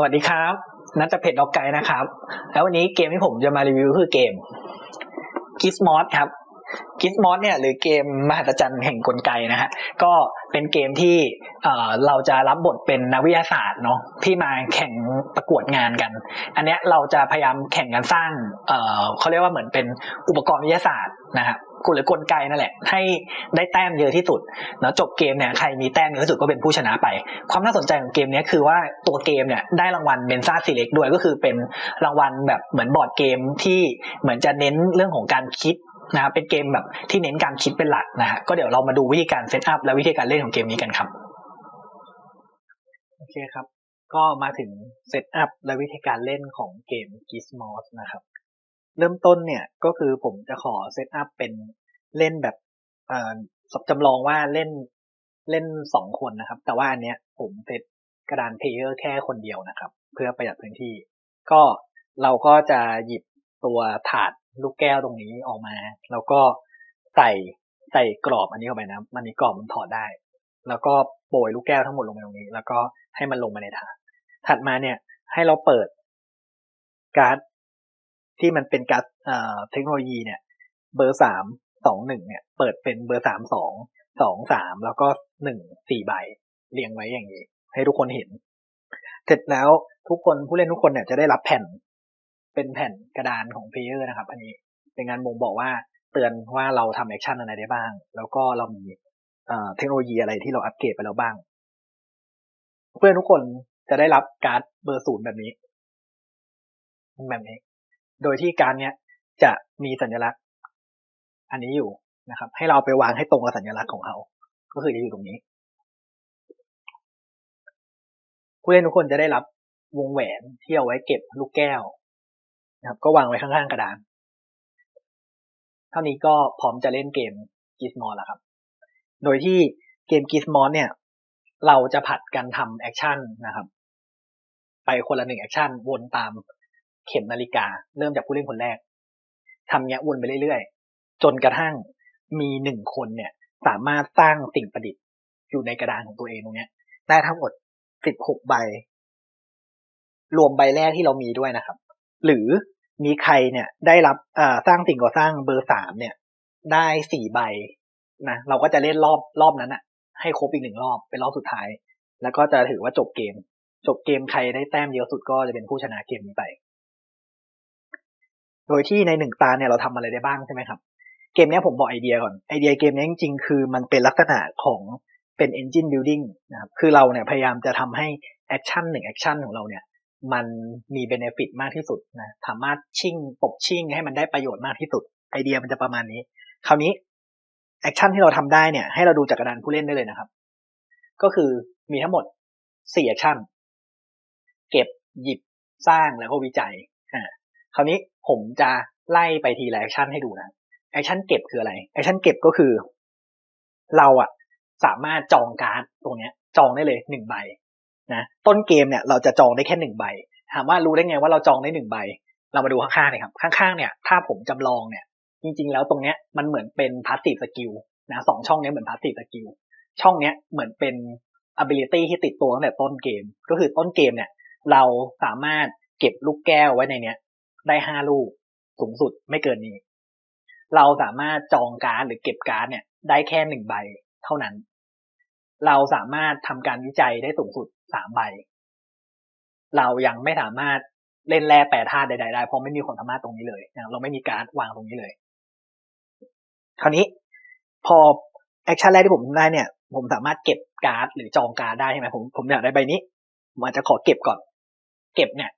สวัสดีครับนัทเพจดอกไกนะครับ แล้ววันนี้เกมที่ผมจะมารีวิวคือเกม g i s m o d ครับ g i s m o d เนี่ยหรือเกมมหัศจรรย์แห่งกลไกนะฮะก็เป็นเกมที่เราจะรับบทเป็นนักวิทยาศาสตร์เนาะที่มาแข่งประกวดงานกัน อันเนี้ยเราจะพยายามแข่งกันสร้างเขาเรียกว่าเหมือนเป็นอุปกรณ์วิทยาศาสตร์นะครับกลหรือกลไกนั่นแหละ ให้ได้แต้มเยอะที่สุดแล้วจบเกมเนี่ยใครมีแต้มเยอะที่สุดก็เป็นผู้ชนะไป ความน่าสนใจของเกมนี้คือว่าตัวเกมเนี่ยได้รางวัลเบนซ่าซีเล็กด้วยก็คือเป็นรางวัลแบบเหมือนบอร์ดเกมที่เหมือนจะเน้นเรื่องของการคิด นะครับเป็นเกมแบบที่เน้นการคิดเป็นหลักนะฮะก็เดี๋ยวเรามาดูวิธีการเซตอัพและวิธีการเล่นของเกมนี้กันครับโอเคครับ ก็มาถึงเซตอัพและวิธีการเล่นของเกม Gizmos นะครับ เริ่มต้นเนี่ยก็คือผมจะขอเซตอัพเป็นเล่นแบบเอ่อจำลองว่าเล่นเล่นสองคนนะครับ แต่ว่าอันเนี้ยผมเซตกระดานเพลเยอร์แค่คนเดียวนะครับ เพื่อประหยัดพื้นที่ ก็เราก็จะหยิบตัวถาด ลูกแก้วตรงนี้ออกมา แล้วก็ใส่ใส่กรอบอันนี้เข้าไปนะมันนี้กรอบมันถอดได้ แล้วก็โปรยลูกแก้วทั้งหมดลงไปตรงนี้ แล้วก็ให้มันลงมาในถาดถัดมาเนี่ย ให้เราเปิดการ์ดที่มันเป็นการเทคโนโลยีเนี่ย เบอร์สามสองหนึ่งเนี่ย เปิดเป็นเบอร์สามสองสองสามแล้วก็หนึ่งสี่ใบเรียงไว้อย่างนี้ ให้ทุกคนเห็น เสร็จแล้วทุกคนผู้เล่นทุกคนเนี่ยจะได้รับแผ่น เป็นแผ่นกระดานของเพลเยอร์นะครับ อันนี้เป็นงานบ่งบอกว่าเตือนว่าเราทำแอคชั่นอะไรได้บ้าง แล้วก็เรามีเทคโนโลยีอะไรที่เราอัปเกรดไปแล้วบ้าง เพื่อนทุกคนจะได้รับการ์ดเบอร์ศูนย์แบบนี้ แบบนี้ โดยที่การเนี้ยจะมีสัญลักษณ์ อันนี้อยู่นะครับ ให้เราไปวางให้ตรงกับสัญลักษณ์ของเขา ก็คือจะอยู่ตรงนี้ผู้เล่นทุกคนจะได้รับวงแหวนที่เอาไว้เก็บลูกแก้ว นะครับ ก็วางไว้ข้างๆกระดาน เท่านี้ก็พร้อมจะเล่นเกมกิสมอลแล้วครับ โดยที่เกมกิสมอลเนี่ย เราจะผัดกันทำแอคชั่นนะครับ ไปคนละหนึ่งแอคชั่นวนตามเข็มนาฬิกา เริ่มจากผู้เล่นคนแรกทำเงี้ยวนไปเรื่อยๆ จนกระทั่งมีหนึ่งคนเนี่ย สามารถสร้างสิ่งประดิษฐ์อยู่ในกระดานของตัวเองตรงเนี้ยได้ทั้งหมดสิบหกใบ รวมใบแรกที่เรามีด้วยนะครับ หรือมีใครเนี่ยได้รับสร้างสิ่งก่อสร้างเบอร์สามเนี่ย ได้สี่ใบนะเราก็จะเล่นรอบรอบนั้นอะให้ครบอีกหนึ่งรอบเป็นรอบสุดท้าย แล้วก็จะถือว่าจบเกม จบเกมใครได้แต้มเยอะสุดก็จะเป็นผู้ชนะเกมนี้ไป โดยที่ในหนึ่งตาเนี่ยเราทำอะไรได้บ้างใช่ไหมครับ เกมนี้ผมบอกไอเดียก่อนไอเดียเกมนี้จริงๆคือมันเป็นลักษณะของเป็น engine building นะครับคือเราเนี่ยพยายามจะทำให้แอคชั่นหนึ่งแอคชั่นของเราเนี่ย มันมีเบเนฟิตมากที่สุดนะสามารถชิ่งตบชิ่งให้มันได้ประโยชน์มากที่สุด ไอเดียมันจะประมาณนี้ คราวนี้แอคชั่นที่เราทำได้เนี่ย ให้เราดูจากกระดานผู้เล่นได้เลยนะครับ ก็คือมีทั้งหมดสี่แอคชั่น เก็บหยิบสร้างแล้วก็วิจัยอ่าคราวนี้ผมจะไล่ไปทีละแอคชั่นให้ดูนะแอคชั่นเก็บคืออะไรแอคชั่นเก็บก็คือ เราอะสามารถจองการ์ดตรงเนี้ย จองได้เลยหนึ่งใบ นะต้นเกมเนี่ยเราจะจองได้แค่หนึ่งใบ ถามว่ารู้ได้ไงว่าเราจองได้หนึ่งใบ เรามาดูข้างๆเลยครับ ข้างๆเนี่ยถ้าผมจำลองเนี่ย จริงๆแล้วตรงเนี้ยมันเหมือนเป็นพาสซีฟสกิลนะสองช่องนี้เหมือนพาสซีฟสกิลช่องเนี้ยเหมือนเป็น ability ที่ติดตัวตั้งแต่ต้นเกม ก็คือต้นเกมเนี่ย เราสามารถเก็บลูกแก้วไว้ในเนี้ย ได้ห้าลูกสูงสุดไม่เกินนี้ เราสามารถจองการ์ดหรือเก็บการ์ดเนี่ย ได้แค่หนึ่งใบเท่านั้น เราสามารถทำการวิจัยได้สูงสุด สามใบ เรายังไม่สามารถเล่นแร่แปรธาตุใดๆได้เพราะไม่มีความสามารถตรงนี้เลยเราไม่มีการวางตรงนี้เลย คราวนี้พอแอคชั่นแรกที่ผมได้เนี่ย ผมสามารถเก็บการ์ดหรือจองการ์ดได้ใช่ไหมผมผมอยากได้ใบนี้ผมอาจจะขอเก็บก่อน เก็บเนี่ย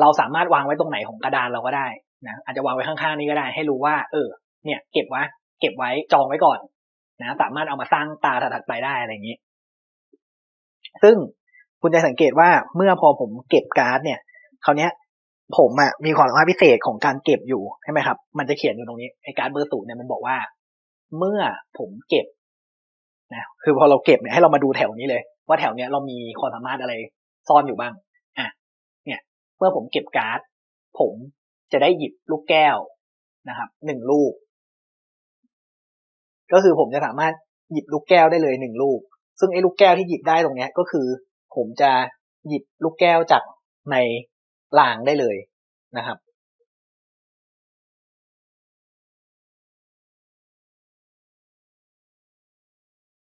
เราสามารถวางไว้ตรงไหนของกระดานเราก็ได้นะอาจจะวางไว้ข้างๆนี้ก็ได้ ให้รู้ว่า เออ เนี่ย เก็บไว้เก็บไว้จองไว้ก่อน นะ สามารถเอามาสร้างตาถัดไปได้อะไรอย่างนี้ ซึ่ง คุณจะสังเกตว่าเมื่อพอผมเก็บการ์ดเนี่ยคราวนี้ผมอะมีความสามารถพิเศษของการเก็บอยู่ใช่ไหมครับ มันจะเขียนอยู่ตรงนี้ไอ้การ์ดเบอร์ศูนย์เนี่ยมันบอกว่า เมื่อผมเก็บนะคือพอเราเก็บเนี่ยให้เรามาดูแถวนี้เลย ว่าแถวเนี้ยเรามีความสามารถอะไรซ่อนอยู่บ้างอะเมื่อผมเก็บการ์ด ผมจะได้หยิบลูกแก้วนะครับหนึ่งลูก ก็คือผมจะสามารถหยิบลูกแก้วได้เลยหนึ่งลูก ซึ่งไอ้ลูกแก้วที่หยิบได้ตรงเนี้ย ก็คือ ผมจะหยิบลูกแก้วจากในรางได้เลยนะครับ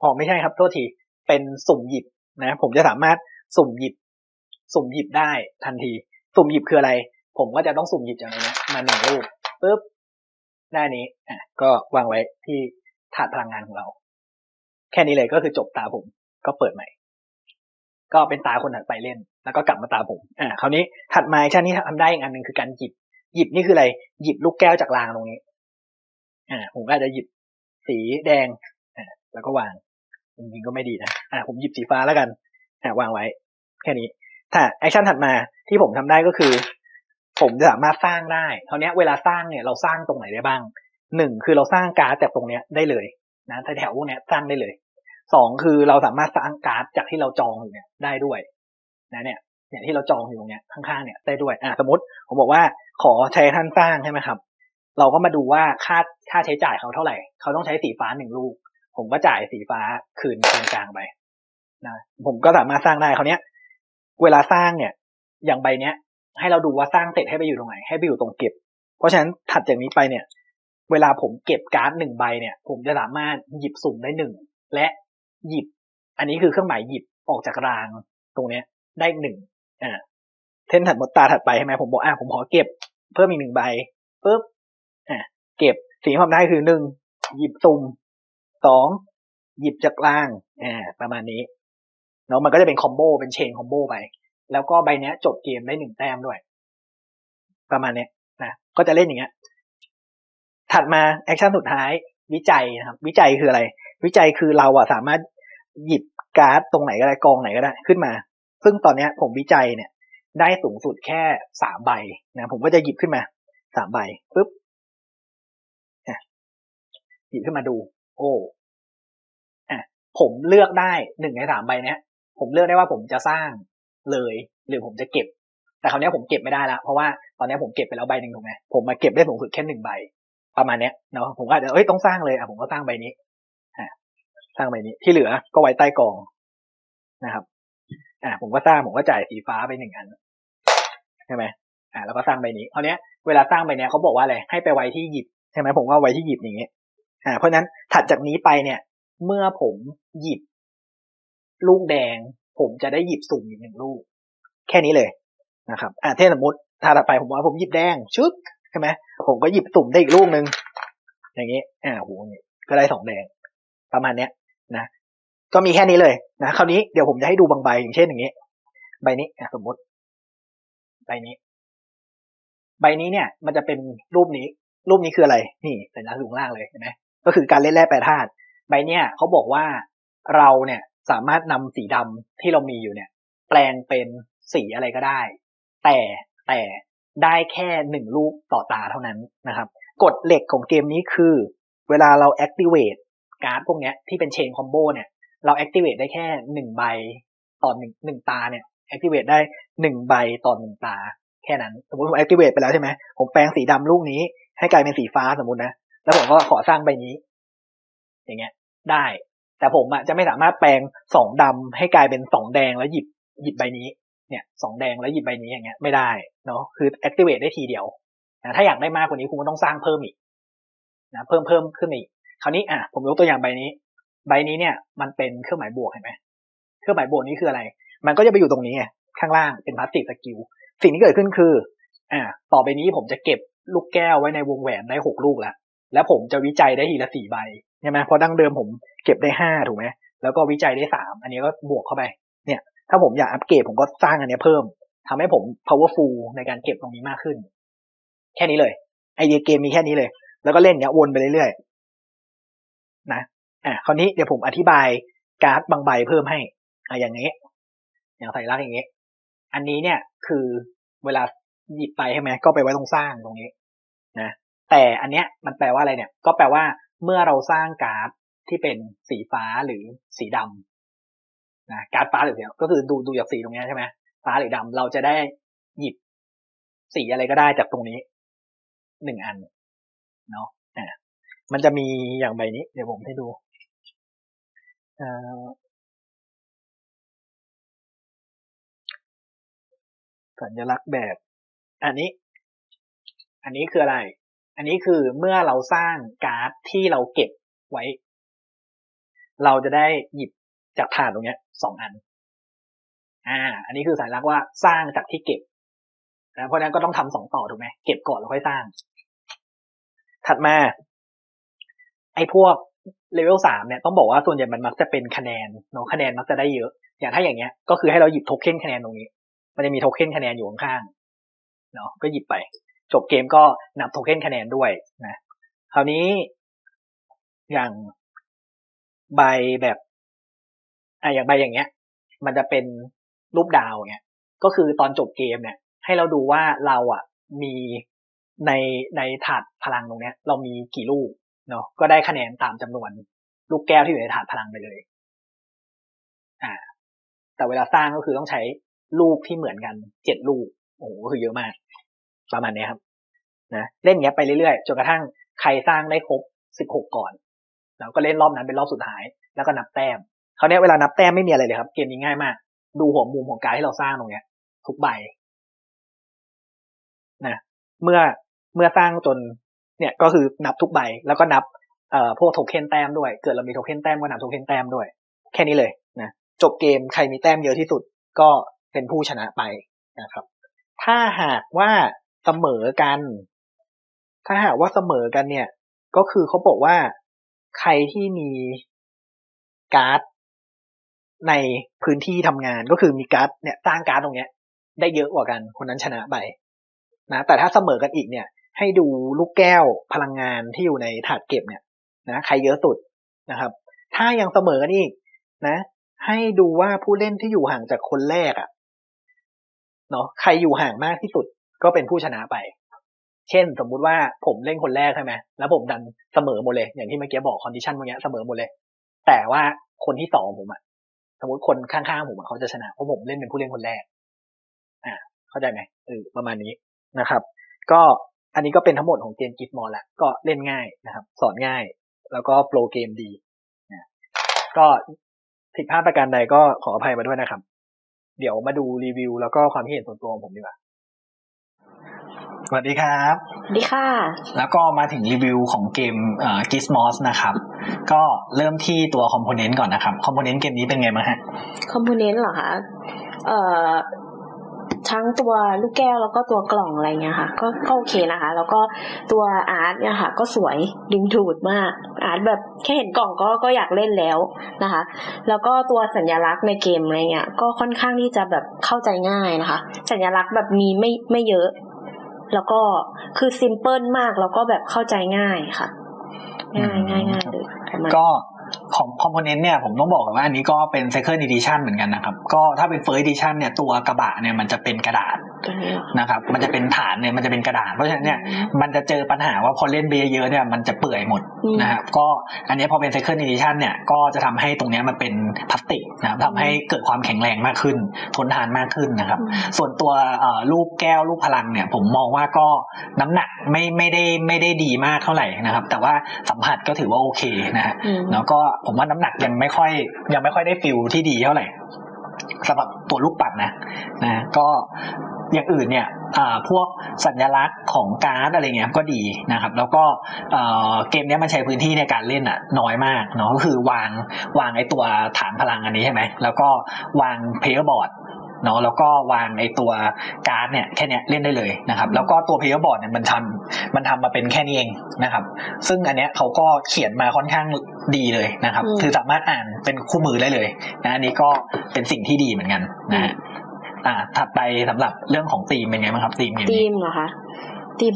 อ๋อไม่ใช่ครับ โทษที เป็นสุ่มหยิบนะ ผมจะสามารถสุ่มหยิบ สุ่มหยิบได้ทันที สุ่มหยิบคืออะไร ผมก็จะต้องสุ่มหยิบจากในนี้มาหนึ่งรูปปุ๊บได้นี้อะก็วางไว้ที่ถาดพลังงานของเรา แค่นี้เลยก็คือจบตาผมก็เปิดใหม่ ก็เป็นตาคนถัดไปเล่น แล้วก็กลับมาตาผมอ่าคราวนี้ถัดมาชั้นนี้ทำได้อีกอันหนึ่งคือการหยิบ หยิบนี่คืออะไร หยิบลูกแก้วจากรางตรงนี้ อ่า ผมก็จะหยิบสีแดงอ่าแล้วก็วางจริงๆก็ไม่ดีนะอ่าผมหยิบสีฟ้าแล้วกันอ่าวางไว้ แค่นี้ ถ้าแอคชั่นถัดมาที่ผมทำได้ก็คือ ผมจะสามารถสร้างได้คราวนี้เวลาสร้างเนี่ยเราสร้างตรงไหนได้บ้างหนึ่งคือเราสร้างการ์ดจากตรงเนี้ยได้เลยนะแถวๆพวกเนี้ยสร้างได้เลย สองคือเราสามารถสร้างการ์ดจากที่เราจองอยู่เนี่ยได้ด้วยนะเนี่ยอย่างที่เราจองอยู่ตรงเนี้ยข้างๆเนี่ยได้ด้วยอ่าสมมติผมบอกว่าขอใช้ท่านสร้างใช่ไหมครับ เราก็มาดูว่าค่าค่าใช้จ่ายเขาเท่าไหร่ เขาต้องใช้สีฟ้าหนึ่งลูก ผมก็จ่ายสีฟ้าคืนกลางๆไปนะผมก็สามารถสร้างได้เขาเนี้ย เวลาสร้างเนี่ย อย่างใบเนี้ย ให้เราดูว่าสร้างเสร็จให้ไปอยู่ตรงไหน ให้ไปอยู่ตรงเก็บ เพราะฉะนั้นถัดจากนี้ไปเนี่ย เวลาผมเก็บการ์ดหนึ่งใบเนี่ย ผมจะสามารถหยิบสุ่มได้หนึ่งและ หยิบ อันนี้คือเครื่องหมายหยิบออกจากรางตรงเนี้ย ได้หนึ่งอ่าเส้นถัดหมดตาถัดไปใช่ไหมผมบอกอ่าผมขอเก็บ เพิ่มอีกหนึ่งใบปุ๊บอ่าเก็บสิ่งที่ผมได้คือหนึ่งหยิบสุ่มสองหยิบจากรางอ่าประมาณนี้เนาะมันก็จะเป็นคอมโบเป็นเชนคอมโบไป แล้วก็ใบเนี้ย จบเกมได้หนึ่งแต้มด้วย ประมาณเนี้ยนะก็จะเล่นอย่างเงี้ยถัดมาแอคชั่นสุดท้ายวิจัยนะครับ วิจัยคืออะไร วิจัยคือเราอะสามารถหยิบการ์ดตรงไหนก็ได้กองไหนก็ได้ขึ้นมา ซึ่งตอนเนี้ยผมวิจัยเนี่ย ได้สูงสุดแค่สามใบนะผมก็จะหยิบขึ้นมาสามใบปุ๊บหยิบขึ้นมาดู โอ้อะผมเลือกได้หนึ่งในสามใบเนี้ย ผมเลือกได้ว่าผมจะสร้างเลย หรือผมจะเก็บ แต่คราวนี้ผมเก็บไม่ได้แล้วเพราะว่าตอนนี้ผมเก็บไปแล้วใบหนึ่งถูกไหมผมมาเก็บได้สูงสุดแค่หนึ่งใบประมาณเนี้ยเนาะผมก็อาจจะเอ้ยต้องสร้างเลยอะผมก็สร้างใบนี้ สร้างใบนี้ที่เหลือก็ไว้ใต้กองนะครับ อ่า ผมก็สร้างผมก็จ่ายสีฟ้าไปหนึ่งอันใช่ไหมอ่า แล้วก็สร้างใบนี้คราวนี้เวลาสร้างใบนี้ยเขาบอกว่าอะไรให้ไปไว้ที่หยิบใช่ไหมผมก็ไว้ที่หยิบอย่างเงี้ยอ่า เพราะนั้นถัดจากนี้ไปเนี่ย เมื่อผมหยิบ ลูกแดง ผมจะได้หยิบสุ่มอีกหนึ่งลูก แค่นี้เลยนะครับ อ่าเท่สมมติถ้าต่อไปผมว่าผมหยิบแดงชึกใช่ไหมผมก็หยิบสุ่มได้อีกลูกหนึ่งอย่างนี้อ่าโหก็ได้สองแดงประมาณเนี้ย ก็มีแค่นี้เลยนะคราวนี้เดี๋ยวผมจะให้ดูบางใบอย่างเช่นอย่างนี้ ใบนี้สมมติ ใบนี้ ใบนี้เนี่ย มันจะเป็นรูปนี้ รูปนี้คืออะไร นี่สัญลักษณ์สูงล่างเลยเห็นไหมก็คือการเล่นแร่แปรธาตุใบเนี้ยเขาบอกว่าเราเนี่ยสามารถนำสีดำที่เรามีอยู่เนี่ย แปลงเป็นสีอะไรก็ได้ แต่แต่ได้แค่หนึ่งลูกต่อตาเท่านั้นนะครับกฎเหล็กของเกมนี้คือ เวลาเรา activate การ์ดพวกนี้ที่เป็นเชนคอมโบเนี่ย เรา activate ได้แค่หนึ่งใบต่อหนึ่งหนึ่งตาเนี่ย activate ได้หนึ่งใบต่อหนึ่งตา แค่นั้น สมมติผม activate ไปแล้วใช่ไหมผมแปลงสีดำลูกนี้ ให้กลายเป็นสีฟ้าสมมตินะ แล้วผมก็ขอสร้างใบนี้ อย่างเงี้ย ได้ แต่ผมอะจะไม่สามารถแปลงสองดำให้กลายเป็นสองแดงแล้วหยิบหยิบใบนี้เนี่ยสองแดงแล้วหยิบใบนี้อย่างเงี้ยไม่ได้เนาะคือ activate ได้ทีเดียวนะถ้าอยากได้มากกว่านี้คุณก็ต้องสร้างเพิ่มอีกนะเพิ่มเพิ่มขึ้นอีกคราวนี้อะผมยกตัวอย่างใบนี้ ใบนี้เนี่ยมันเป็นเครื่องหมายบวกเห็นไหมเครื่องหมายบวกนี้คืออะไร มันก็จะไปอยู่ตรงนี้ไงข้างล่างเป็นพาสซีฟสกิลสิ่งที่เกิดขึ้นคือ อ่า ต่อไปนี้ผมจะเก็บลูกแก้วไว้ในวงแหวนได้หกลูกแล้วแล้วผมจะวิจัยได้ทีละสี่ใบใช่ไหมเพราะดั้งเดิมผมเก็บได้ห้าถูกไหมแล้วก็วิจัยได้สามอันนี้ก็บวกเข้าไป เนี่ย ถ้าผมอยากอัปเกรดผมก็สร้างอันนี้เพิ่มทำให้ผม powerful ในการเก็บตรงนี้มากขึ้น แค่นี้เลย ไอเดียเกมมีแค่นี้เลย แล้วก็เล่นเนี้ยวนไปเรื่อยๆนะ อะคราวนี้เดี๋ยวผมอธิบายการ์ดบางใบเพิ่มให้อะอย่างนี้ อย่างใส่ลักอย่างนี้ อันนี้เนี่ยคือเวลาหยิบไปใช่ไหมก็ไปไว้ตรงสร้างตรงนี้นะแต่อันเนี้ยมันแปลว่าอะไรเนี่ย ก็แปลว่าเมื่อเราสร้างการ์ดที่เป็นสีฟ้าหรือสีดำนะการ์ดฟ้าหรือสีก็คือดูดูจากสีตรงนี้ใช่ไหมฟ้าหรือดำเราจะได้หยิบสีอะไรก็ได้จากตรงนี้หนึ่งอันเนาะอ่ามันจะมีอย่างใบนี้ เดี๋ยวผมให้ดู สัญลักษณ์แบบ อันนี้ อันนี้คืออะไร อันนี้คือเมื่อเราสร้างการ์ดที่เราเก็บไว้ เราจะได้หยิบจากถาดตรงเนี้ยสองอัน อ่า อันนี้คือสัญลักษณ์ว่าสร้างจากที่เก็บนะเพราะฉะนั้นก็ต้องทำสองต่อถูกไหมเก็บก่อนแล้วค่อยสร้าง ถัดมา ไอ้พวก เลเวลสามเนี่ยต้องบอกว่าส่วนใหญ่มันมักจะเป็นคะแนนเนาะคะแนนมักจะได้เยอะ อย่างถ้าอย่างเงี้ย ก็คือให้เราหยิบโทเค็นคะแนนตรงนี้ มันจะมีโทเค็นคะแนนอยู่ข้างๆเนาะก็หยิบไป จบเกมก็นับโทเค็นคะแนนด้วยนะคราวนี้อย่างใบแบบอะอย่างใบอย่างเงี้ย มันจะเป็นรูปดาวเงี้ย ก็คือตอนจบเกมเนี่ย ให้เราดูว่าเราอะมีในในถาดพลังตรงเนี้ย เรามีกี่ลูก เนาะก็ได้คะแนนตามจำนวนลูกแก้วที่อยู่ในถาดพลังไปเลย อ่า แต่เวลาสร้างก็คือต้องใช้ลูกที่เหมือนกันเจ็ดลูก โอ้โหคือเยอะมาก ประมาณนี้ครับ นะเล่นเงี้ยไปเรื่อยๆจนกระทั่งใครสร้างได้ครบสิบหกก่อนแล้วก็เล่นรอบนั้นเป็นรอบสุดท้าย แล้วก็นับแต้มคราวนี้เวลานับแต้มไม่มีอะไรเลยครับ เกมนี้ง่ายมาก ดูหัวมุมของการที่เราสร้างตรงเนี้ย ทุกใบนะเมื่อเมื่อสร้างจน เนี่ยก็คือนับทุกใบแล้วก็นับเอ่อพวกโทเค็นแต้มด้วย เกิดเรามีโทเค็นแต้มก็นับโทเค็นแต้มด้วย แค่นี้เลยนะจบเกมใครมีแต้มเยอะที่สุดก็เป็นผู้ชนะไปนะครับ ถ้าหากว่าเสมอกัน ถ้าหากว่าเสมอกันเนี่ย ก็คือเขาบอกว่าใครที่มีการ์ดในพื้นที่ทำงานก็คือมีการ์ดเนี่ยสร้างการ์ดตรงเนี้ย ได้เยอะกว่ากันคนนั้นชนะไปนะแต่ถ้าเสมอกันอีกเนี่ย ให้ดูลูกแก้วพลังงานที่อยู่ในถาดเก็บเนี่ยนะใครเยอะสุดนะครับ ถ้ายังเสมอกันอีกนะ ให้ดูว่าผู้เล่นที่อยู่ห่างจากคนแรกอะ่ะเนาะใครอยู่ห่างมากที่สุดก็เป็นผู้ชนะไป เช่น สมมุติว่าผมเล่นคนแรกใช่ไหมแล้วผมดันเสมอหมดเลย อย่างที่เมื่อกี้บอกคอนดิชันเมื่อกี้เสมอหมดเลย แต่ว่าคนที่สองผมอะสมมติคนข้างๆผมเขาจะชนะเพราะผมเล่นเป็นผู้เล่นคนแรก อ่า เข้าใจไหมเออประมาณนี้นะครับ ก็ อันนี้ก็เป็นทั้งหมดของเกมกิฟมอลแหละก็เล่นง่ายนะครับ สอนง่าย แล้วก็โปรเกมดีนะก็ผิดพลาดประการใดก็ขออภัยมาด้วยนะครับ เดี๋ยวมาดูรีวิว แล้วก็ความคิดเห็นส่วนตัวของผมดีกว่าสวัสดีครับสวัสดีค่ะ แล้วก็มาถึงรีวิวของเกมเอ่อ Gizmos นะครับ ก็เริ่มที่ตัวคอมโพเนนต์ก่อนนะครับ คอมโพเนนต์เกมนี้เป็นไงบ้างฮะ คอมโพเนนต์เหรอคะ เอ่อ ทั้งตัวลูกแก้วแล้วก็ตัวกล่องอะไรเงี้ยค่ะ ก็ก็โอเคนะคะ แล้วก็ตัวอาร์ตเนี่ยค่ะ ก็สวยดึงดูดมากอาร์ตแบบแค่เห็นกล่องก็ก็อยากเล่นแล้วนะคะ แล้วก็ตัวสัญลักษณ์ในเกมอะไรเงี้ยก็ค่อนข้างที่จะแบบเข้าใจง่ายนะคะ สัญลักษณ์แบบมีไม่ไม่เยอะ แล้วก็คือซิมเพิลมากแล้วก็แบบเข้าใจง่ายค่ะ ง่ายง่ายง่ายเลยก็ ของคอมโพเนนต์เนี่ยผมต้องบอกก่อนว่าอันนี้ก็เป็น second edition เหมือนกันนะครับ ก็ถ้าเป็น first edition เนี่ยตัวกระบะเนี่ยมันจะเป็นกระดาษนี้เหรอนะครับ มันจะเป็นฐานเนี่ยมันจะเป็นกระดาษเพราะฉะนั้นเนี่ยมันจะเจอปัญหาว่าพอเล่นเบียเยอะเนี่ยมันจะเปื่อยหมดอืมนะครับก็อันนี้พอเป็น second edition เนี่ยก็จะทำให้ตรงเนี้ยมันเป็นพลาสติกนะครับทำให้เกิดความแข็งแรงมากขึ้น ทนทานมากขึ้นนะครับ ส่วนตัวเอ่อลูกแก้วลูกพลังเนี่ยผมมองว่าก็น้ำหนักไม่ไม่ได้ไม่ได้ดีมากเท่าไหร่นะครับ แต่ว่าสัมผัสก็ถือว่าโอเคนะฮะอืมแล้วก็ผมว่าน้ำหนักยังไม่ค่อยยังไม่ค่อยได้ฟิลที่ดีเท่าไหร่สำหรับตัวลูกปัดนะนะก็ อย่างอื่นเนี่ยอ่าพวกสัญลักษณ์ของการ์ดอะไรเงี้ยก็ดีนะครับ แล้วก็เอ่อเกมเนี้ยมันใช้พื้นที่ในการเล่นอะน้อยมากเนาะก็คือวางวางไอ้ตัวฐานพลังอันนี้ใช่ไหมแล้วก็วางเพลย์บอร์ดเนาะแล้วก็วางไอตัวการ์ดเนี่ยแค่เนี้ยเล่นได้เลยนะครับ แล้วก็ตัวเพลย์บอร์ดเนี่ยมันทำมันทำมาเป็นแค่นี้เองนะครับ ซึ่งอันเนี้ยเขาก็เขียนมาค่อนข้างดีเลยนะครับอืมคือสามารถอ่านเป็นคู่มือได้เลยนะอันนี้ก็เป็นสิ่งที่ดีเหมือนกันนะฮะ อ่าถัดไปสำหรับเรื่องของธีมเป็นไงบ้างครับธีมเกมทีนี้มเหรอคะธีม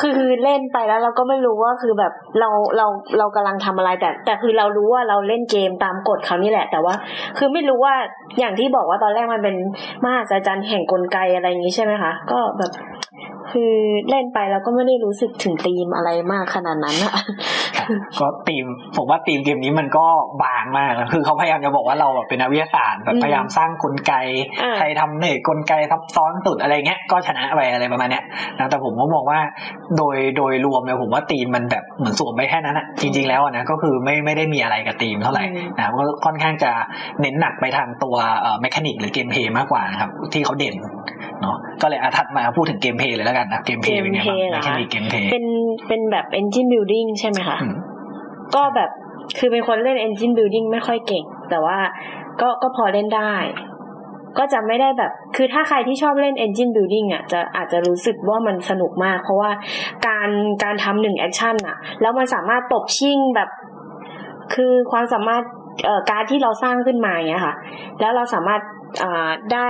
คือเล่นไปแล้วเราก็ไม่รู้ว่าคือแบบเราเราเรากำลังทำอะไรแต่ แต่คือเรารู้ว่าเราเล่นเกมตามกฎเขานี่แหละ แต่ว่า คือไม่รู้ว่าอย่างที่บอกว่าตอนแรกมันเป็นมหาจารย์แห่งกลไกอะไรอย่างนี้ใช่ไหมคะก็แบบ คือเล่นไปแล้วก็ไม่ได้รู้สึกถึงธีมอะไรมากขนาดนั้นอะก็ธีมผมว่าธีมเกมนี้มันก็บางมากนะคือเขาพยายามจะบอกว่าเราแบบเป็นนักวิทยาศาสตร์แบบอืมพยายามสร้างกลไกอ่าใครทำเนี่ยกลไกซับซ้อนสุดอะไรเงี้ยก็ชนะไปอะไรประมาณเนี้ยนะแต่ผมก็มองว่าโดยโดยรวมเนี่ยผมว่าธีมมันแบบเหมือนสวมไปแค่นั้นอะจริง ๆแล้วอะนะก็คือไม่ไม่ได้มีอะไรกับธีมเท่าไหร่อืมนะก็ค่อนข้างจะเน้นหนักไปทางตัวเอ่อแมคานิกหรือเกมเพลย์มากกว่านะครับที่เขาเด่น เนาะก็เลยอาถัดมาพูดถึงเกมเพลย์เลยแล้วกันนะเกมเพลย์เป็นไงบ้างเกมเพลย์เหรอในแค่คะมีเกมเพลย์เป็นเป็นแบบ engine building ใช่ไหมคะอืมก็แบบคือเป็นคนเล่น engine building ไม่ค่อยเก่ง แต่ว่าก็ก็พอเล่นได้ ก็จะไม่ได้แบบ คือถ้าใครที่ชอบเล่น engine building อะจะอาจจะรู้สึกว่ามันสนุกมาก เพราะว่าการการทำหนึ่งแอคชั่นอะ แล้วมันสามารถตบชิ่งแบบ คือความสามารถเอ่อการที่เราสร้างขึ้นมาอย่างเงี้ยค่ะ แล้วเราสามารถอ่า ได้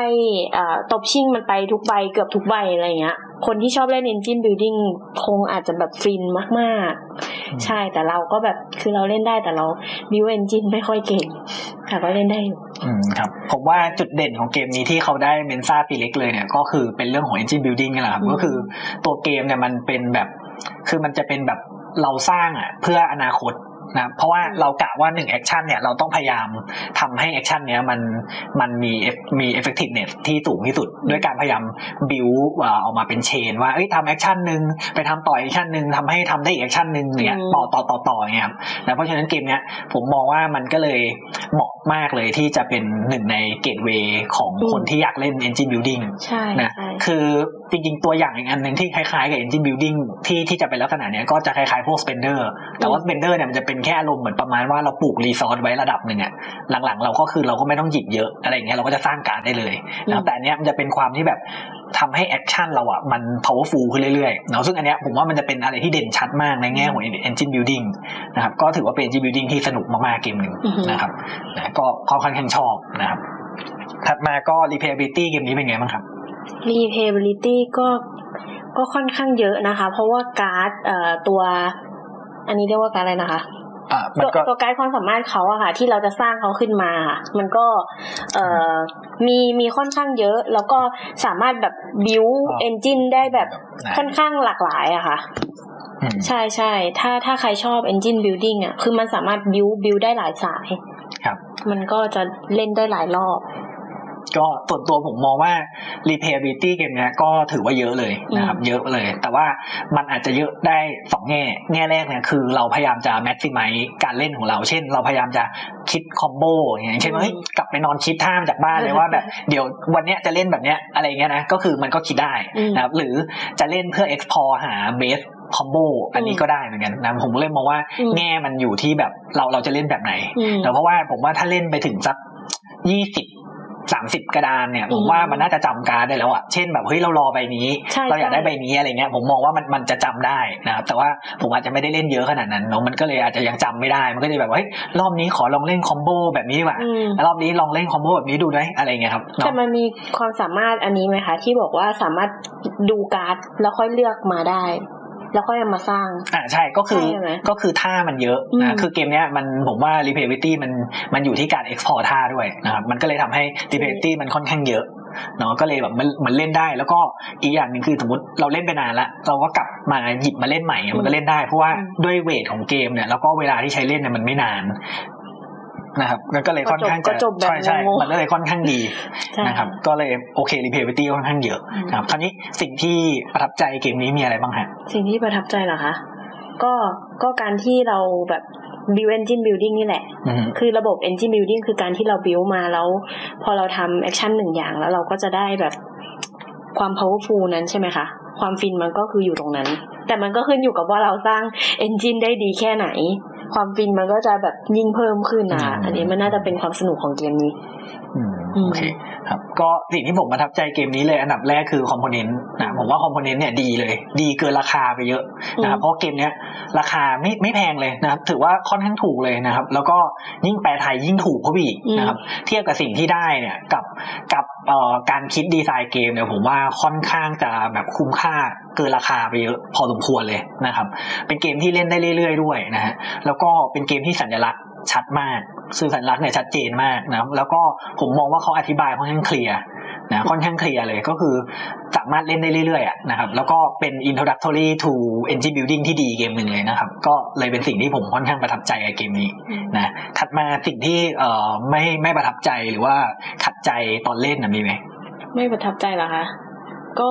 อ่าตบชิ่งมันไปทุกใบเกือบทุกใบอะไรเงี้ย คนที่ชอบเล่น engine building คงอาจจะแบบฟินมากๆ ใช่แต่เราก็แบบคือเราเล่นได้แต่เรา build engine ไม่ค่อยเก่งแต่ก็เล่นได้อยู่อืมครับผมว่าจุดเด่นของเกมนี้ที่เขาได้เมนซ่าปีเล็กเลยเนี่ย ก็คือเป็นเรื่องของ engine building นี่แหละครับอืมก็คือตัวเกมเนี่ยมันเป็นแบบ คือมันจะเป็นแบบเราสร้างอะ เพื่ออนาคต นะเพราะว่าเรากะว่าหนึ่งแอคชั่นเนี่ยเราต้องพยายามทำให้แอคชั่นเนี้ยมันมันมี eff- มี effectiveness ที่สูงที่สุด ด้วยการพยายาม build อ่าออกมาเป็นเชน ว่าเอ้ยทำแอคชั่นหนึ่งไปทำต่อแอคชั่นหนึ่งทำให้ทำได้อีกแอคชั่นหนึ่งเนี่ยอืมต่อต่อต่อต่ออย่างเงี้ยครับนะเพราะฉะนั้นเกมเนี้ยผมมองว่ามันก็เลยเหมาะมากเลยที่จะเป็นหนึ่งในเกตเวย์ของคนที่อยากเล่น engine building ใช่นะใช่คือจริงๆ ตัวอย่างอีกอันหนึ่งที่คล้ายๆ กับ engine building ที่ที่จะเป็นลักษณะเนี้ยก็จะคล้ายๆพวก spender แต่ว่า spender เนี่ยมันจะเป็นแค่อารมณ์เหมือนประมาณว่าเราปลูกรีซอสไว้ระดับหนึ่งอะหลังๆ เราก็คือเราก็ไม่ต้องหยิบเยอะอะไรอย่างเงี้ยเราก็จะสร้างการดได้เลยนะแต่อันเนี้ยมันจะเป็นความที่แบบทำให้แอคชั่นเราอะมัน powerful ขึ้นเรื่อยๆเนาะซึ่งอันเนี้ยผมว่ามันจะเป็นอะไรที่เด่นชัดมากในแง่ของ engine building นะครับก็ถือว่าเป็น engine building ที่สนุกมากๆเกมหนึ่งอือฮึนะครับนะก็ค่อนข้างชอบนะครับถัดมาก็ replayability เกมนี้เป็นไงบ้างครับ replayability ก็ก็ค่อนข้างเยอะนะคะ เพราะว่าการ์ดเอ่อตัว อันนี้เรียกว่าการ์ดอะไรนะคะอ่ามันตัวก็ตัวการ์ดความสามารถเขาอะค่ะ ที่เราจะสร้างเขาขึ้นมาค่ะ มันก็เอ่อมีมีค่อนข้างเยอะ แล้วก็สามารถแบบ build อ๋อ engine ได้แบบนะค่อนข้างหลากหลายอะค่ะอืมใช่ใช่ถ้าถ้าใครชอบ engine building อะคือมันสามารถ build build ได้หลายสาย ครับ มันก็จะเล่นได้หลายรอบ ก็ส่วนตัวผมมองว่า replayability เกมเนี้ยก็ถือว่าเยอะเลยนะครับ เยอะเลย แต่ว่ามันอาจจะเยอะได้สองแง่ แง่แรกเนี่ยคือเราพยายามจะ maximize การเล่นของเรา เช่น เราพยายามจะคิดคอมโบอย่างเช่นว่าเฮ้ยกลับไปนอนคิดท่ามาจากบ้านเลยว่าแบบเดี๋ยววันเนี้ยจะเล่นแบบเนี้ยอะไรเงี้ยนะก็คือมันก็คิดได้นะครับ หรือจะเล่นเพื่อ explore หา base คอมโบอันนี้ก็ได้เหมือนกันนะผมเลยมองว่าอืมแง่มันอยู่ที่แบบเราเราจะเล่นแบบไหนอืมแต่เพราะว่าผมว่าถ้าเล่นไปถึงสักยี่สิบ สามสิบกระดานเนี่ยผมว่ามันน่าจะจำการดได้แล้วอะเช่นแบบเฮ้ยเรารอใบนี้ใช่เราอยากได้ใช่ใบนี้อะไรเงี้ยผมมองว่ามันมันจะจำได้นะครับแต่ว่าผมอาจจะไม่ได้เล่นเยอะขนาดนั้นเนาะมันก็เลยอาจจะยังจำไม่ได้ มันก็จะแบบว่าเฮ้ยรอบนี้ขอลองเล่นคอมโบแบบนี้ดีกว่าอืมแล้วรอบนี้ลองเล่นคอมโบแบบนี้ดูได้อะไรเงี้ยครับแต่เนาะมันมีความสามารถอันนี้ไหมคะที่บอกว่าสามารถดูการ์ดแล้วค่อยเลือกมาได้ แล้วค่อยเอามาสร้าง อ่าใช่ก็คือใช่ไหมก็คือท่ามันเยอะอืนะมคือเกมเนี้ยมันผมว่า replayability มันมันอยู่ที่การ export ท่าด้วยนะครับมันก็เลยทำให้ replayability มันค่อนข้างเยอะเนาะก็เลยแบบมันมันเล่นได้ แล้วก็อีกอย่างหนึ่งคือสมมติเราเล่นไปนานละเราก็กลับมาหยิบมาเล่นใหม่มันก็เล่นได้เพราะว่าด้วยเวทของเกมเนี่ยแล้วก็เวลาที่ใช้เล่นเนี่ยมันไม่นาน นะครับมันก็เลยค่อนข้างก็จะจบแบบใช่ใช่งงๆมันก็เลยค่อนข้างดีใช่นะครับก็เลยโอเค replayability ค่อนข้างเยอะอืมนะครับคราวนี้สิ่งที่ประทับใจเกมนี้มีอะไรบ้างฮะสิ่งที่ประทับใจเหรอคะก็ก็การที่เราแบบ build engine building นี่แหละอืมคือระบบ engine building คือการที่เรา build มาแล้ว พอเราทำ action หนึ่งอย่างแล้วเราก็จะได้แบบความ powerful นั้นใช่ไหมคะ ความฟินมันก็คืออยู่ตรงนั้น แต่มันก็ขึ้นอยู่กับว่าเราสร้าง engine ได้ดีแค่ไหน ความฟินมันก็จะแบบยิ่งเพิ่มขึ้นนะอืมอันนี้มันน่าจะเป็นความสนุกของเกมนี้อืมอืม โอเคครับก็สิ่งที่ผมประทับใจเกมนี้เลย อันดับแรกคือคอมโพเนนต์นะผมว่าคอมโพเนนต์เนี่ยดีเลย ดีเกินราคาไปเยอะนะครับเพราะเกมเนี้ยราคาไม่ไม่แพงเลยนะครับ ถือว่าค่อนข้างถูกเลยนะครับ แล้วก็ยิ่งแปลไทยยิ่งถูกเข้าไปอีกนะครับ เทียบกับสิ่งที่ได้เนี่ยกับกับเอ่อการคิดดีไซน์เกมเนี่ยผมว่าค่อนข้างจะแบบคุ้มค่าเกินราคาไปเยอะพอสมควรเลยนะครับ เป็นเกมที่เล่นได้เรื่อยๆด้วยนะฮะแล้วก็เป็นเกมที่สัญลักษณ์ ชัดมาก สื่อสัญลักษณ์เนี่ยชัดเจนมากนะครับแล้วก็ผมมองว่าเขาอธิบายค่อนข้างเคลียร์นะค่อนข้างเคลียร์เลยก็คือสามารถเล่นได้เรื่อยๆนะครับแล้วก็เป็น introductory to engine building ที่ดีเกมหนึ่งเลยนะครับ ก็เลยเป็นสิ่งที่ผมค่อนข้างประทับใจกับเกมนี้นะถัดมาสิ่งที่เอ่อไม่ไม่ประทับใจหรือว่าขัดใจตอนเล่นนะมีไหมไม่ประทับใจเหรอคะก็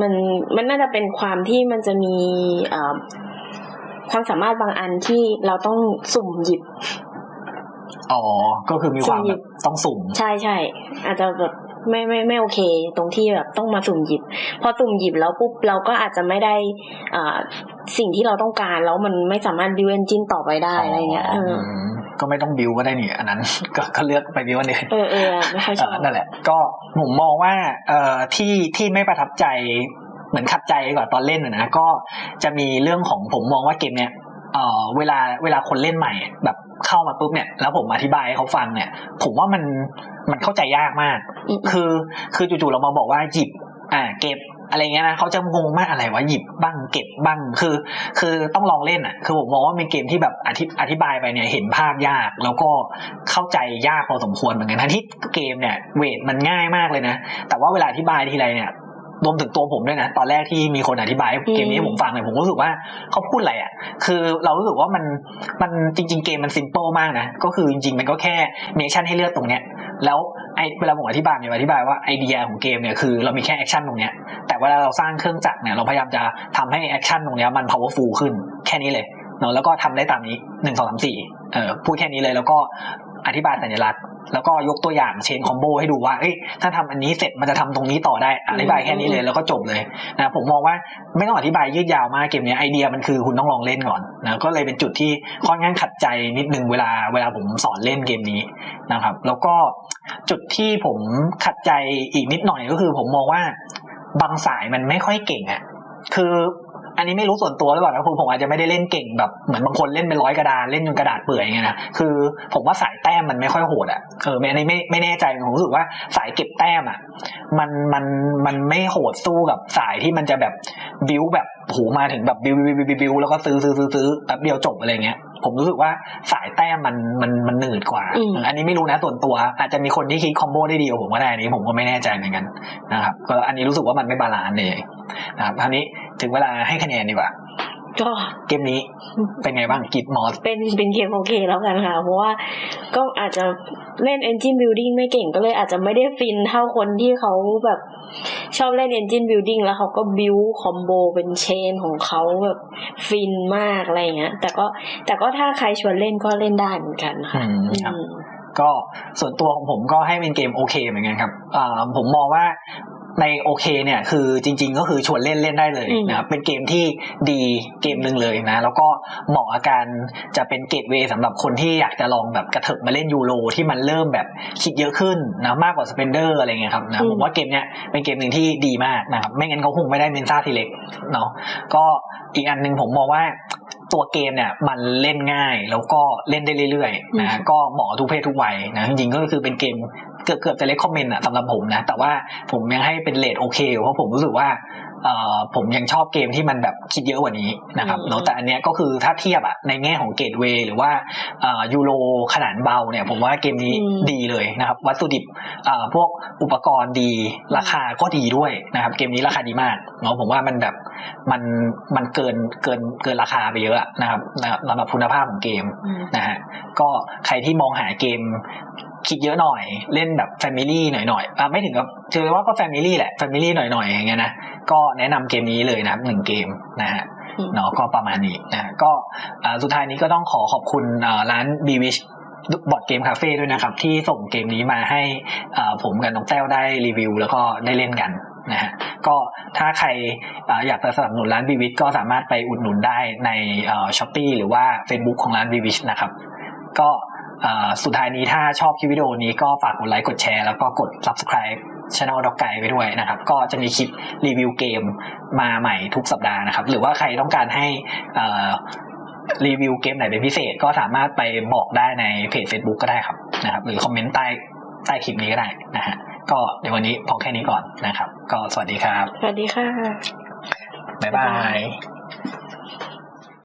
มันมันน่าจะเป็นความที่มันจะมีเอ่อ ความสามารถบางอันที่เราต้องสุ่มหยิบ อ๋อ ก็คือมีความสุ่มหยิแบบบต้องสุ่ม ใช่ใช่อาจจะแบบไม่ไม่ไม่โอเค ตรงที่แบบต้องมาสุ่มหยิบ พอสุ่มหยิบแล้วปุ๊บเราก็อาจจะไม่ได้อ่าสิ่งที่เราต้องการแล้วมันไม่สามารถ build engine ต่อไปได้อะไรเงี้ยเออมก็ไม่ต้องบิวก็ได้นี่อันนั้น ก็ก็เลือกไปบิวอันอื่นเออเออไม่ค่อยชอบเอ่อนั่นแหละ ก็ผมมองว่าเอ่อที่ที่ไม่ประทับใจเห มือนขัดใจกว่าตอนเล่นนะนะ ก็จะมีเรื่องของผมมองว่าเกมเนี้ยเอ่อเวลาเวลาคนเล่นใหม่ แบบเข้ามาปุ๊บเนี่ยแล้วผมอธิบายให้เขาฟังเนี่ย ผมว่ามันมันเข้าใจยากมากอืมคือคือจู่ๆเรามาบอกว่าหยิบ อ่า เก็บอะไรเงี้ยนะเขาจะงงมากอะไรวะหยิบบ้างเก็บบ้างคือ คือต้องลองเล่นอะ คือผมมองว่าเป็นเกมที่แบบอธิอธิบายไปเนี่ยเห็นภาพยาก แล้วก็เข้าใจยากพอสมควรเหมือนกันทั้งที่เกมเนี่ยเวทมันง่ายมากเลยนะ แต่ว่าเวลาอธิบายทีไรเนี่ย รวมถึงตัวผมด้วยนะ ตอนแรกที่มีคนอธิบายเกมนี้ให้ผมฟังเนี่ยผมก็รู้สึกว่าเขาพูดอะไรอะ คือเรารู้สึกว่ามันมันจริง ๆ เกมมันซิมเปิลมากนะ ก็คือจริง ๆ มันก็แค่มีแอคชั่นให้เลือกตรงเนี้ย แล้วไอเวลาผมอธิบายเนี่ยอธิบายว่าไอเดียของเกมเนี่ยคือเรามีแค่แอคชั่นตรงเนี้ย แต่เวลาเราสร้างเครื่องจักรเนี่ยเราพยายามจะทำให้แอคชั่นตรงเนี้ยมัน powerful ขึ้นแค่นี้เลยเนาะแล้วก็ทำได้ตามนี้หนึ่งสองสามสี่เออพูดแค่นี้เลยแล้วก็ อธิบายสัญลักษณ์ แล้วก็ยกตัวอย่างเชนคอมโบให้ดูว่าเอ้ยถ้าทำอันนี้เสร็จมันจะทำตรงนี้ต่อได้อธิบายแค่นี้เลยแล้วก็จบเลยนะผมมองว่าไม่ต้องอธิบายยืดยาวมากเกมนี้ไอเดียมันคือคุณต้องลองเล่นก่อนนะก็เลยเป็นจุดที่ค่อนข้างขัดใจนิดนึงเวลาเวลาผมสอนเล่นเกมนี้นะครับ แล้วก็จุดที่ผมขัดใจอีกนิดหน่อยก็คือ ผมมองว่าบางสายมันไม่ค่อยเก่งอะคือ อันนี้ไม่รู้ส่วนตัวหรือเปล่านะคือผมอาจจะไม่ได้เล่นเก่งแบบเหมือนบางคนเล่นเป็นร้อยกระดานเล่นจนกระดาษเปื่อยอย่างเงี้ยนะคือ ผมว่าสายแต้มมันไม่ค่อยโหดอะเออไม่อันนี้ไม่ไม่แน่ใจผมรู้สึกว่าสายเก็บแต้มอะมันมันมันไม่โหดสู้กับสายที่มันจะแบบบิวแบบโหมาถึงแบบบิวบิวบิวบิวบิวแล้วก็ซื้อซื้อซื้อซื้อแป๊บเดียวจบอะไรเงี้ยผมรู้สึกว่าสายแต้มมันมันมันหนืดกว่าอืมอันนี้ไม่รู้นะส่วนตัว อาจจะมีคนที่คิดคอมโบได้ดีกว่าผมก็ได้อันนี้ผมก็ไม่แน่ใจเหมือนกันนะครับก็อันนี้รู้สึกว่ามันไม่บาลานซ์เลยนะครับคราวนี้ ถึงเวลาให้คะแนนดีกว่าก็เกมนี้เป็นไงบ้างกิดมอสเป็นเป็นเกมโอเคแล้วกันค่ะ เพราะว่าก็อาจจะเล่น engine building ไม่เก่งก็เลยอาจจะไม่ได้ฟินเท่าคนที่เขาแบบชอบเล่น engine building แล้วเขาก็ build combo เป็นเชนของเขาแบบฟินมากอะไรอย่างเงี้ย แต่ก็แต่ก็ถ้าใครชวนเล่นก็เล่นได้เหมือนกันค่ะอืมครับอืมก็ส่วนตัวของผมก็ให้เป็นเกมโอเคเหมือนกันครับอ่าผมมองว่า ในโอเคเนี่ยคือจริง ๆ ก็คือชวนเล่นเล่นได้เลยอืมนะครับเป็นเกมที่ดีเกมหนึ่งเลยนะ แล้วก็เหมาะกับการจะเป็นเกตเวย์สำหรับคนที่อยากจะลองแบบกระเถิบมาเล่นยูโรที่มันเริ่มแบบคิดเยอะขึ้นนะมากกว่าสเปนเดอร์อะไรเงี้ยครับนะผมว่าเกมเนี้ยเป็นเกมหนึ่งที่ดีมากนะครับไม่งั้นเขาคงไม่ได้เมนซ่าทีเล็กเนาะก็อีกอันหนึ่งผมมองว่า ตัวเกมเนี่ยมันเล่นง่ายแล้วก็เล่นได้เรื่อยๆนะก็เหมาะทุกเพศทุกวัยนะจริงๆก็คือเป็นเกมเกือบเกือบจะเลคคอมเมนต์อะสำหรับผมนะ แต่ว่าผมยังให้เป็นเลทโอเคอยู่เพราะผมรู้สึกว่าเอ่อ ผมยังชอบเกมที่มันแบบคิดเยอะกว่านี้นะครับอืมแล้วแต่อันเนี้ยก็คือถ้าเทียบอะในแง่ของเกตเวย์หรือว่าเอ่อยูโรขนาดเบาเนี่ย ผมว่าเกมนี้ดีเลยนะครับ วัตถุดิบเอ่อพวกอุปกรณ์ดีราคาก็ดีด้วยนะครับ เกมนี้ราคาดีมากเนาะผมว่ามันแบบมันมันเกินเกินเกินราคาไปเยอะอะนะครับนะครับสำหรับคุณภาพของเกมอืมนะฮะก็ใครที่มองหาเกม คิดเยอะหน่อย เล่นแบบแฟมิลี่หน่อยๆอะไม่ถึงกับถือว่าก็แฟมิลี่แหละแฟมิลี่หน่อยๆอย่างเงี้ยนะก็แนะนำเกมนี้เลยนะหนึ่งเกมนะฮะเนาะก็ประมาณนี้นะก็สุดท้ายนี้ก็ต้องขอขอบคุณร้าน b w i s h บอร์ดเกมคาเฟ่ด้วยนะครับ ที่ส่งเกมนี้มาให้ผมกับน้องแต้วได้รีวิว แล้วก็ได้เล่นกันนะฮะก็ถ้าใครอยากจะสนับสนุนร้าน b w i s h ก็สามารถไปอุดหนุนได้ในช้อปปีหรือว่า Facebook ของร้าน b w i s h นะครับ ก็ สุดท้ายนี้ถ้าชอบคลิปวิดีโอนี้ก็ฝากกดไลค์กดแชร์แล้วก็กด subscribe channel ดอกไก่ไปด้วยนะครับ ก็จะมีคลิปรีวิวเกมมาใหม่ทุกสัปดาห์นะครับ หรือว่าใครต้องการให้อ่ารีวิวเกมไหนเป็นพิเศษก็สามารถไปบอกได้ในเพจ Facebook ก็ได้ครับนะครับ หรือคอมเมนต์ใต้ใต้คลิปนี้ก็ได้นะฮะก็ในวันนี้พอแค่นี้ก่อนนะครับ ก็สวัสดีครับ สวัสดีค่ะ บ๊ายบาย